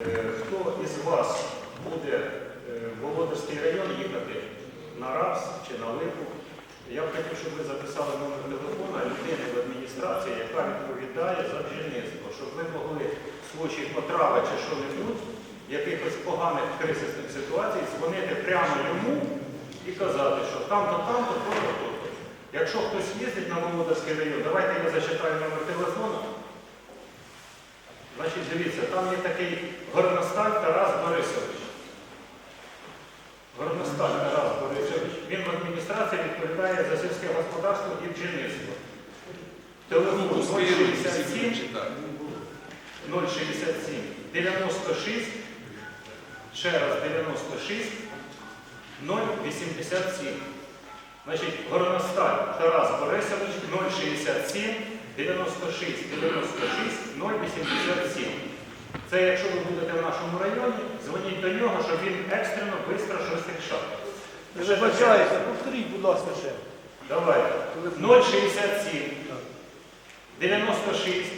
Е, Хто із вас буде е, в Володарський район їхати на РАПС чи на Липу? Я б хотів, щоб ви записали номер телефона людини в адміністрації, яка відповідає за бджільництво, щоб ви могли в случаї потрави чи що-небудь, якихось поганих кризисних ситуацій, дзвонити прямо йому і казати, що там-то, там-то, то-то, то-то. Якщо хтось їздить на Володарський район, давайте я зачитаю номер телефону. Значить, дивіться, там є такий горносталь Тарас Борисович. Горносталь Тарас Борисович. Він в адміністрації відповідає за сільське господарство і бджільництво. Телефон 067 067 96 ще раз 96 087. Значить, Горносталь Тарас Борисович 067 96 96 087. Це якщо ви будете в нашому районі, дзвоніть до нього, щоб він екстрено, швидко щось рішав. Я вибачаюся, повторіть, будь ласка, ще. Давайте. 067 96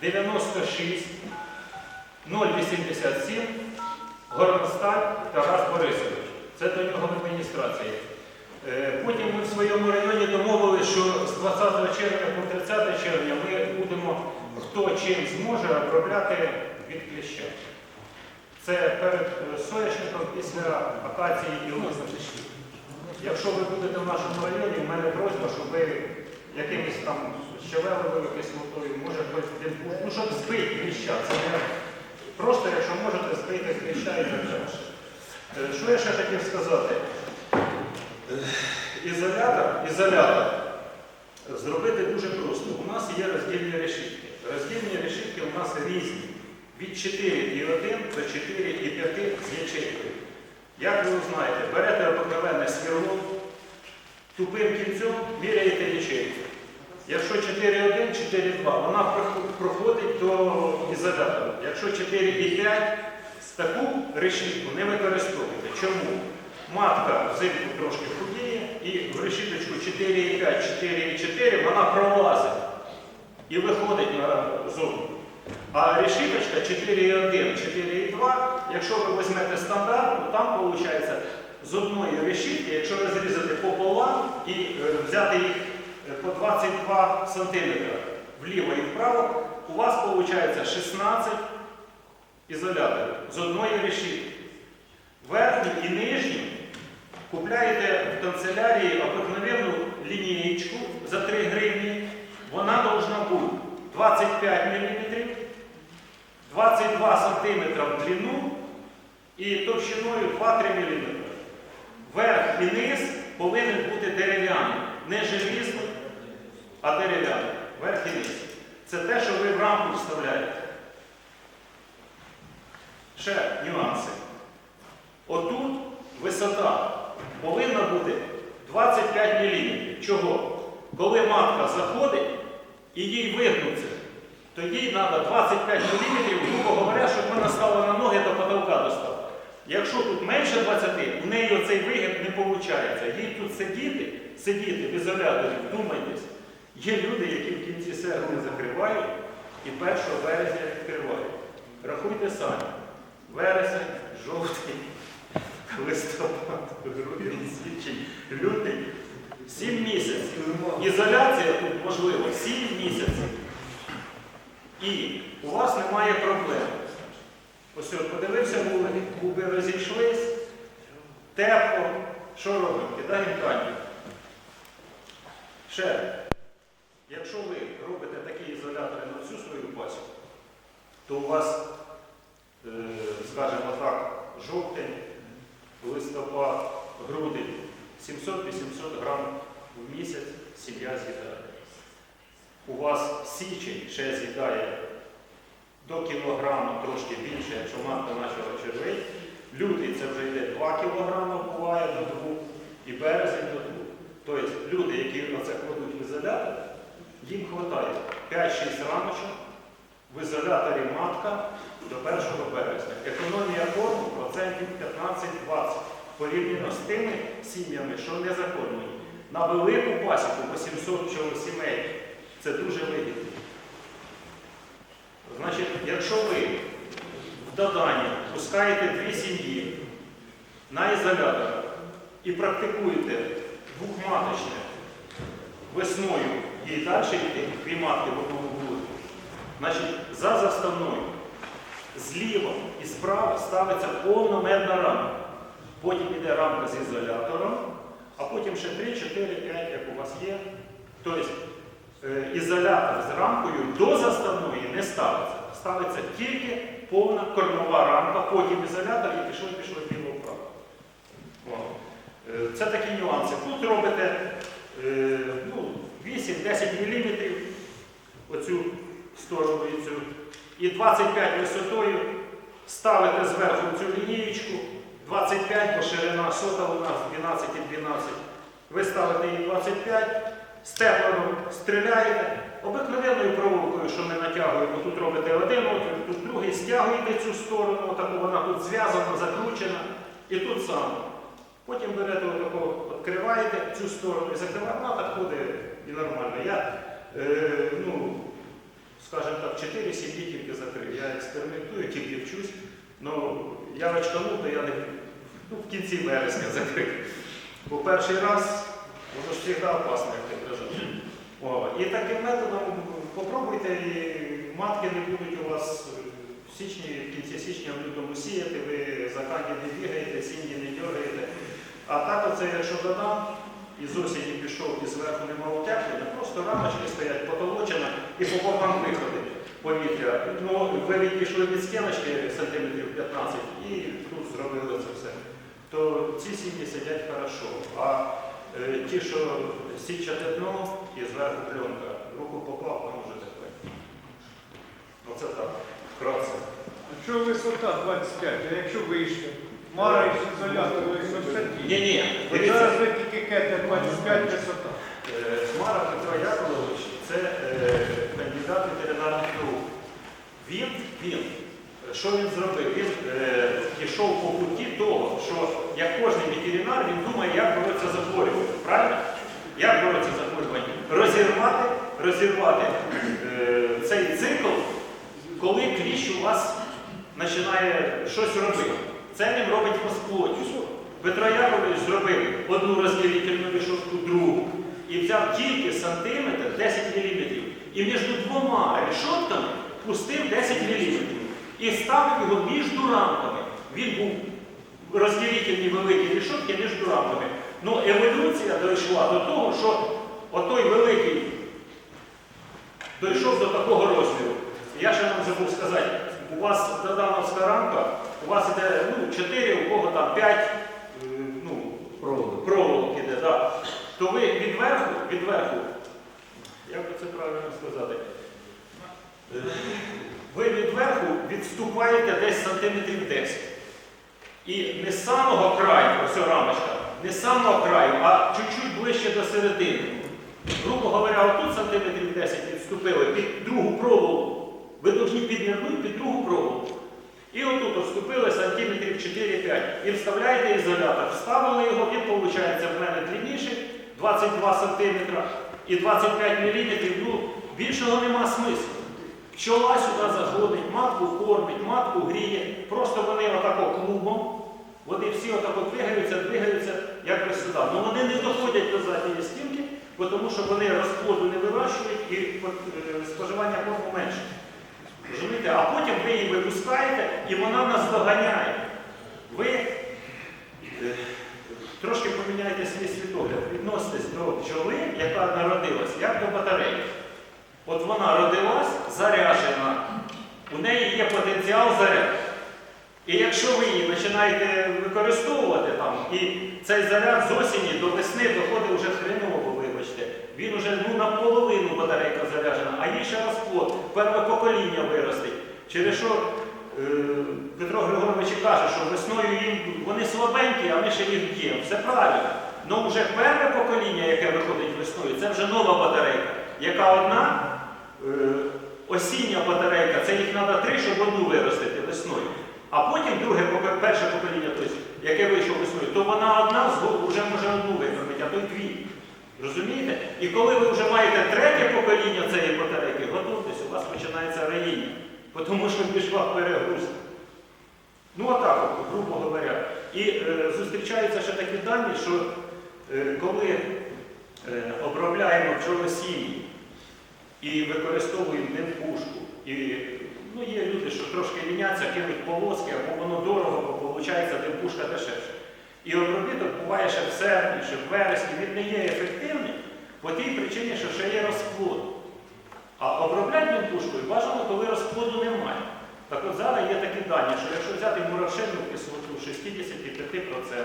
96 087 Горносталь Тарас Борисович. Це до нього в адміністрації. Е, Потім ми в своєму районі домовилися, що з 20 червня по 30 червня ми будемо, хто чим зможе, обробляти від кліща. Це перед е, соняшником після акації і листя. Якщо ви будете в нашому районі, у мене просьба, щоб ви якимось там щавелевою кислотою, може хтось ну, щоб збити кліща. Це не просто, якщо можете, збити кліща і так далі. Е, Що я ще хотів сказати? Е, Ізолятор, ізолятор зробити дуже просто. У нас є роздільні решітки. Роздільні решітки у нас різні. Від 4,1 до 4,5 з ячейкою. Як ви знаєте, берете обикновенне сверло, тупим кінцем міряєте ячейку. Якщо 4,1, 4,2, вона проходить до ізолятора. Якщо 4,5, таку решітку не використовуйте. Чому? Матка взимку трошки худіє і в решіточку 4,5, 4,4 вона пролазить і виходить на зону. А решіточка 4,1, 4,2, якщо ви візьмете стандарт, то там виходить з одної решітки, якщо розрізати пополам і е, взяти їх е, по 22 см вліво і вправо, у вас виходить 16 ізоляторів з одної решітки. Верхній і нижній купляєте в канцелярії обикновенну лінієчку за 3 гривні. Вона повинна бути 25 мм, 22 см в длину і товщиною 2-3 мм. Верх і низ повинен бути дерев'яний. Не желізний, а дерев'яний. Верх і низ. Це те, що ви в рамку вставляєте. Ще нюанси. Отут висота повинна бути 25 мм. Чого? Коли матка заходить і їй вигнуться, то їй треба 25 мм, грубо говоря, щоб вона стала на ноги до потолка достала. Якщо тут менше 20, у неї оцей вигиб не виходить. Їй тут сидіти, сидіти в ізоляторі, вдумайтесь. Є люди, які в кінці серпня закривають і 1 березня відкривають. Рахуйте самі. Вересень, жовтень, листопад, грудень, січень, лютий. Сім місяців. Ізоляція тут можливо сім місяців. І у вас немає проблем. Ось от подивився губи розійшлись, тепло. Що робимо? Кидаємо кандію. Ще, якщо ви робите такі ізолятори на всю свою пасіку, то у вас, е, скажімо так, жовтень, листопад, грудень, 700-800 грам в місяць сім'я з'їдає. У вас січень ще з'їдає до кілограма трошки більше, якщо матка почала червень. Лютий це вже йде 2 кілограми, буває до 2, і березень до 2. Тобто люди, які оце кладуть в ізолятор, їм вистачає 5-6 раночок в ізоляторі матка до 1 березня. Економія корму 15-20 порівняно з тими сім'ями, що не закормлені. На велику пасіку 800 чого сімей це дуже вигідно. Значить, якщо ви зданні пускаєте дві сім'ї на ізолятор і практикуєте двохматочне весною і далі йти, в вулику, значить за заставною зліва і справа ставиться повномедна рамка. Потім йде рамка з ізолятором, а потім ще 3, 4, 5, як у вас є. Тобто е, ізолятор з рамкою до заставної не ставиться. Ставиться тільки повна кормова рамка, потім ізолятор і пішло, пішло біло вправо. Е, Це такі нюанси. Тут робите е, ну, 8-10 мм оцю сторону і цю. І 25 висотою ставите зверху цю лінієчку, 25, бо ширина сота у нас 12 і 12. Ви ставите її 25, степлером стріляєте, обикновенною проволокою, що ми натягуємо, тут робите один отвір, тут другий, стягуєте цю сторону, отаку вона тут зв'язана, закручена, і тут саме. Потім берете отако, відкриваєте цю сторону і закриваєте, вона так ходить і нормально. Я, е, ну, скажімо так, 4 сім'ї тільки закрив. Я експериментую, тільки вчусь. Ну, я очканув, то я не ну, в кінці вересня закрив. Бо перший раз воно ж завжди опасно, як ти кажеш. І таким методом попробуйте, і матки не будуть у вас в січні, в кінці січня, в лютому сіяти, ви за канді не бігаєте, сім'ї не дергаєте. А так оце, якщо додам, і з осені пішов, і зверху нема утеплення, просто рамочки стоять потолочена і по бокам виходить повітря. Ну, ви відійшли від стіночки сантиметрів 15 і тут зробили це все. То ці сім'ї сидять хорошо. А е, ті, що січате дно і зверху пленка, руку поклав, воно вже таке. Оце так, вкратце. А що висота 25, а якщо вище? Маєш ізолятор висоти. Ні, ні, дивіться. зараз ви тільки кете 25 висота. Е, Петро Яковлевич це е, кандидат ветеринарних наук. Він, він, що він зробив? Він е, пішов по путі того, що як кожен ветеринар, він думає, як боротися з захворюванням. Правильно? Як боротися з захворюванням? Розірвати, розірвати е, цей цикл, коли кліщ у вас починає щось робити. Це він робить розплодю. Петро Яковлевич зробив одну розділительну рішотку, другу, і взяв тільки сантиметр 10 мм. І між двома рішотками пустив 10 мм. І ставив його між рамками. Він був розділительні великі рішотки між рамками. Ну, еволюція дійшла до того, що отой великий дійшов до такого розміру. Я ще вам забув сказати, у вас додановська рамка, у вас іде ну, 4, у кого там 5 ну, проволок іде, да. то ви відверху, відверху, як би це правильно сказати, Е, ви відверху відступаєте десь сантиметрів 10. І не з самого краю, ось рамочка, не з самого краю, а чуть-чуть ближче до середини. Грубо говоря, отут сантиметрів 10 відступили під другу проволоку. Ви повинні піднирнути під другу проволоку. І отут вступили сантиметрів 4-5. І вставляєте ізолятор. Вставили його, він виходить в мене длинніший, 22 см і 25 мм. Ну, більшого нема смислу. Пчола сюди заходить, матку кормить, матку гріє. Просто вони отако клубом, вони всі отако двигаються, двигаються, як би сюди. Ну вони не доходять до задньої стінки, тому що вони розплоду не вирощують і е, споживання корму менше. Розумієте? А потім ви її випускаєте і вона нас доганяє. Ви е, трошки поміняєте свій світогляд, відноситесь до бджоли, яка народилась, як до батареї. От вона родилась заряджена, у неї є потенціал заряду. І якщо ви її починаєте використовувати там, і цей заряд з осені до весни доходить вже хреново, він вже ну, наполовину батарейка заряджена, а їй ще розплод, перше покоління виростить. Через що е, Петро Григорович каже, що весною їм вони слабенькі, а ми ще їх б'ємо. Все правильно. Ну вже перше покоління, яке виходить весною, це вже нова батарейка, яка одна е, осіння батарейка, це їх треба три, щоб одну виростити весною. А потім друге перше покоління, тобто, яке вийшло весною, то вона одна вже може одну викормити, а то й дві. Розумієте? І коли ви вже маєте третє покоління цієї батарейки, готуйтесь, у вас починається раїння. Тому що пішла перегрузка. Ну отак, от, грубо говоря. І е, зустрічаються ще такі дані, що е, коли е, обробляємо пчолосії і використовуємо пушку, і ну, є люди, що трошки ліняться, кинуть полоски, або воно дорого, бо виходить пушка дешевше. І обробіток буває ще в серпні, ще в вересні, він не є ефективним по тій причині, що ще є розплод. А обробляти пушкою бажано, коли розплоду немає. Так от зараз є такі дані, що якщо взяти мурашинну кислоту 65%,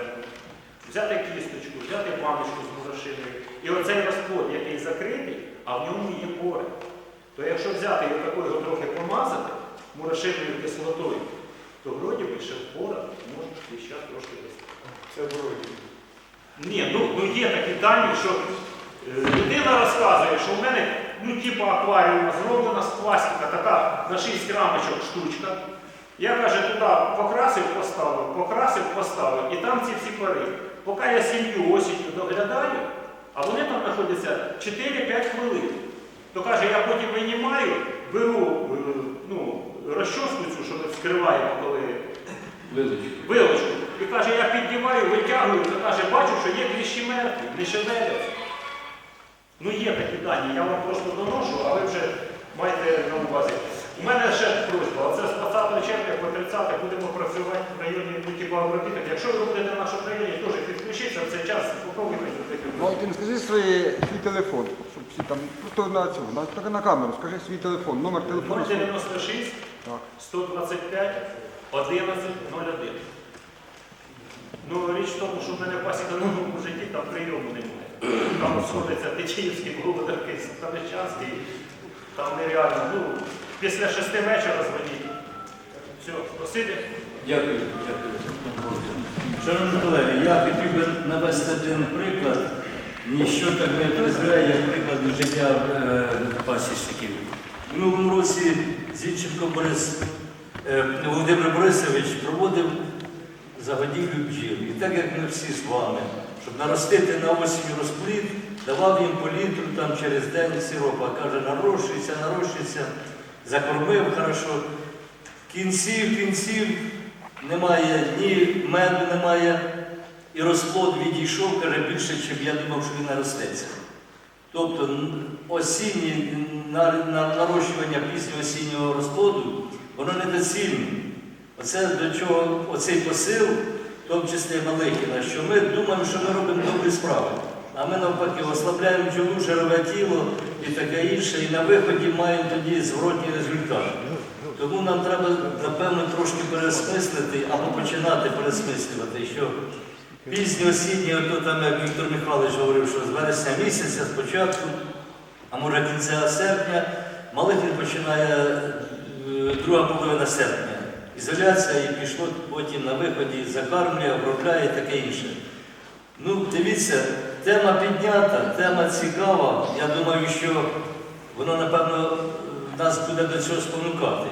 взяти кісточку, взяти баночку з мурашиною, і оцей розплод, який закритий, а в ньому є пори, то якщо взяти і такою його трохи помазати мурашинною кислотою, то вроді би ще пора може ще трошки вести. Це вроді. Ні, ну, ну є такі дані, що е, людина розказує, що в мене ну, типу акваріума зроблена з пластика, така на 6 рамочок штучка. Я каже, туди покрасив, поставив, покрасив, поставив, і там ці всі пори. Поки я сім'ю осінню доглядаю, а вони там знаходяться 4-5 хвилин. То каже, я потім винімаю, беру е, ну, розчоску цю, що ми вскриваємо, коли вилочку. І каже, я піднімаю, витягую, то каже, бачу, що є кліщі мертві, не шевеляться. Ну є такі дані, я вам просто доношу, а ви вже маєте на увазі. У мене ще просьба, оце з 20 червня по 30 будемо працювати в районі мультибагробіток. Якщо ви будете в нашому районі, теж підключіться в цей час, зробити. Валентин, скажи свої, свій телефон, щоб всі там, просто на цю, на, на камеру, скажи свій телефон, номер телефону. 096 Так. 125 11 01. Ну, річ в тому, що в мене в пасіканому житті там прийому немає. Там сходиться Течіївський, Володарський, Станичанський, там нереально. Ну, після шести вечора дзвоніть. Все, спасибі. Дякую, дякую. Шановні колеги, я хотів би навести один приклад. Ніщо так не призведе, як приклад життя е, пасічників. У минулому році Зінченко Борис, е, Володимир Борисович проводив загодівлю бджіл. І так як ми всі з вами, щоб наростити на осінь розплід, давав їм по літру там через день сиропа. Каже, нарощується, нарощується, закормив хорошо. Кінців, кінців немає, ні меду немає, і розплод відійшов, каже, більше, ніж я думав, що він наростеться. Тобто осіннє на- на- нарощування після осіннього розплоду, воно недоцільне. Оце до чого оцей посил, в тому числі Малихіна, що ми думаємо, що ми робимо добрі справи. А ми навпаки ослабляємо бджолу, жирове тіло і таке інше, і на виході маємо тоді зворотній результат. Тому нам треба, напевно, трошки пересмислити або починати пересмислювати, що пізньо осіннє, ото там, як Віктор Михайлович говорив, що з вересня місяця спочатку, а може кінця серпня, Малихін починає е, друга половина серпня. Ізоляція і пішло потім на виході, закармлює, обробляє і таке інше. Ну, дивіться, тема піднята, тема цікава. Я думаю, що воно, напевно, нас буде до цього спонукати.